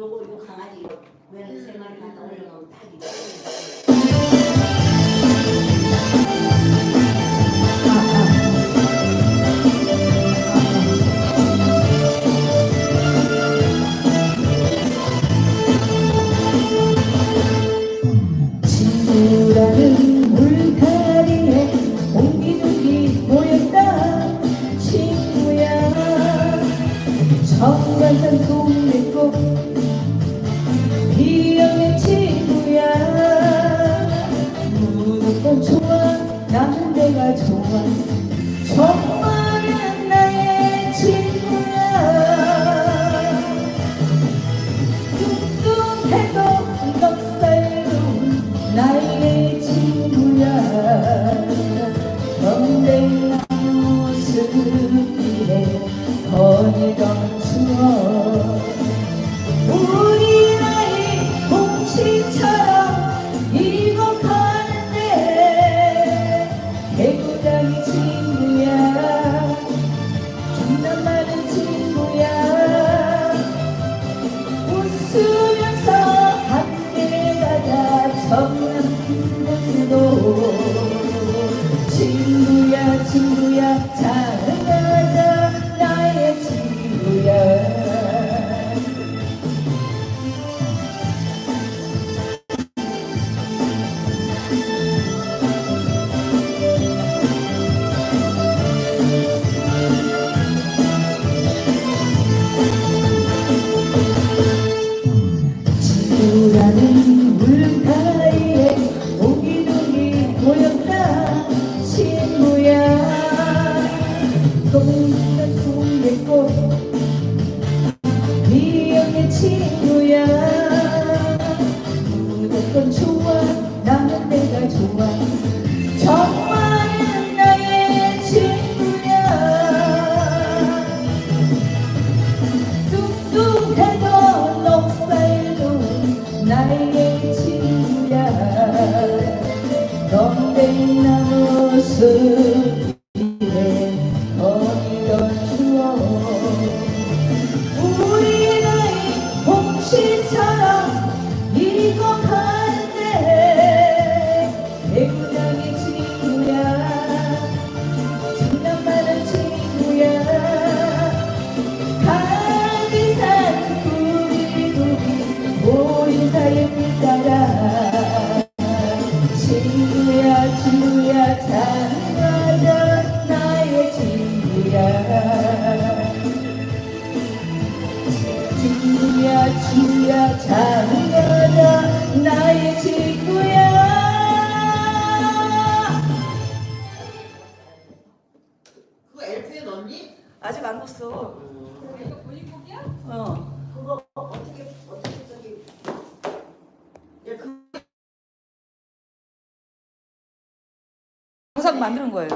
요거 요 강아지 왜세 마리 갖다 올려가면 딱 이거. 내가 좋아. 정말은 나의 친구야. 뚱뚱해도 넉살도 나의 친구야. 언제나 숲길에 거닐던 추억 가 무조건 좋아 나는 내가 좋아. 정말은 나의 친구야. 뚱뚱해도 녹살도 나의 친구야. 동백나무 숲 장가자 나의 친구야 친구야 친구야 장가자 나의 친구야 그거 LP에 넣니? 아직 안 넣었어 어. 그거 어떻게 어떻게 저기. 야, 그 만드는 거예요